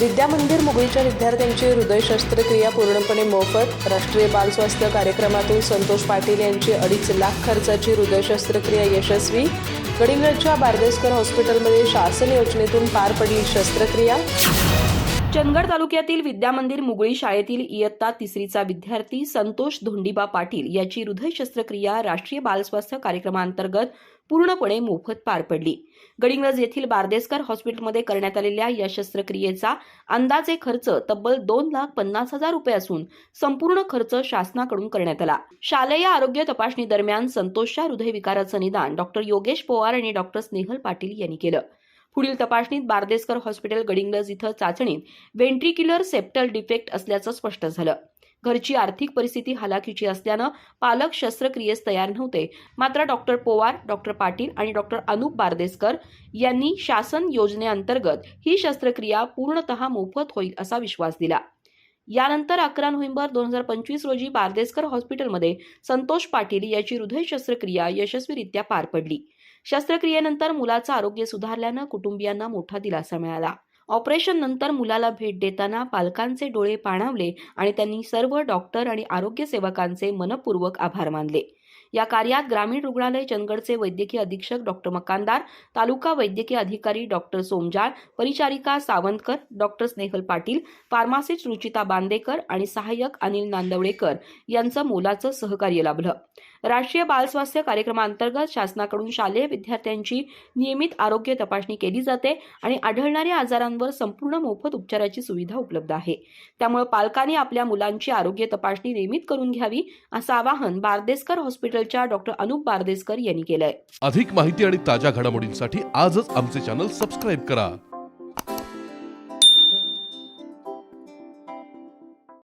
विद्या मंदिर मुगळीच्या विद्यार्थ्यांची हृदय शस्त्रक्रिया पूर्णपणे मोफत राष्ट्रीय बाल स्वास्थ्य कार्यक्रमातून संतोष पाटील यांची अडीच लाख खर्चाची हृदय शस्त्रक्रिया यशस्वी. गडिंग्लजच्या बारदेसकर हॉस्पिटलमध्ये शासन योजनेतून पार पडली शस्त्रक्रिया. चंदगड तालुक्यातील विद्यामंदिर मुगळी शाळेतील इयत्ता तिसरीचा विद्यार्थी संतोष धोंडीबा पाटील याची हृदय शस्त्रक्रिया राष्ट्रीय बाल स्वास्थ्य कार्यक्रमांतर्गत पूर्णपणे मोफत पार पडली. गडिंग्लज येथील बारदेसकर हॉस्पिटलमध्ये करण्यात आलेल्या या शस्त्रक्रियेचा अंदाजे खर्च तब्बल दोन लाख पन्नास हजार रुपये असून संपूर्ण खर्च शासनाकडून करण्यात आला. शालेय आरोग्य तपासणी दरम्यान संतोषच्या हृदयविकाराचं निदान डॉक्टर योगेश पवार आणि डॉक्टर स्नेहल पाटील यांनी केलं. पुढील तपासणीत बारदेसकर हॉस्पिटल गडिंगलज इथं चाचणीत व्हेंट्रिक्युलर सेप्टल डिफेक्ट असल्याचं स्पष्ट झालं. घरची आर्थिक परिस्थिती हलाखीची असल्यानं पालक शस्त्रक्रियेस तयार नव्हते. मात्र डॉक्टर पोवार डॉक्टर पाटील आणि डॉक्टर अनुप बारदेसकर यांनी शासन योजनेअंतर्गत ही शस्त्रक्रिया पूर्णतः मोफत होईल असा विश्वास दिला. यानंतर अकरा नोव्हेंबर दोन हजार पंचवीस रोजी बारदेसकर हॉस्पिटलमध्ये संतोष पाटील याची हृदय शस्त्रक्रिया यशस्वीरित्या पार पडली. शस्त्रक्रियेनंतर मुलाचं आरोग्य सुधारल्यानं कुटुंबियांना मोठा दिलासा मिळाला. ऑपरेशन नंतर मुलाला भेट देताना पालकांचे डोळे पाणावले आणि त्यांनी सर्व डॉक्टर आणि आरोग्य सेवकांचे मनपूर्वक आभार मानले. या कार्यात ग्रामीण रुग्णालय चंदगडचे वैद्यकीय अधीक्षक डॉक्टर मकानदार तालुका वैद्यकीय अधिकारी डॉक्टर सोमजाळ परिचारिका सावंतकर डॉक्टर स्नेहल पाटील फार्मासिस्ट रुचिता बांदेकर आणि सहाय्यक अनिल नांदवडेकर यांचं मोलाचं सहकार्य लाभलं. राष्ट्रीय बाल स्वास्थ्य कार्यक्रमांतर्गत शासनाकडून शालेय विद्यार्थ्यांची नियमित आरोग्य तपासणी केली जाते आणि आढळणाऱ्या आजारांवर संपूर्ण मोफत उपचाराची सुविधा उपलब्ध आहे. त्यामुळे पालकांनी आपल्या मुलांची आरोग्य तपासणी नियमित करून घ्यावी असं आवाहन बारदेसकर हॉस्पिटल हॉस्पिटलच्या डॉक्टर अनुप बारदेसकर यांनी केलंय. अधिक माहिती आणि ताज्या घडामोडींसाठी आजच आमचे चॅनल सबस्क्राईब करा.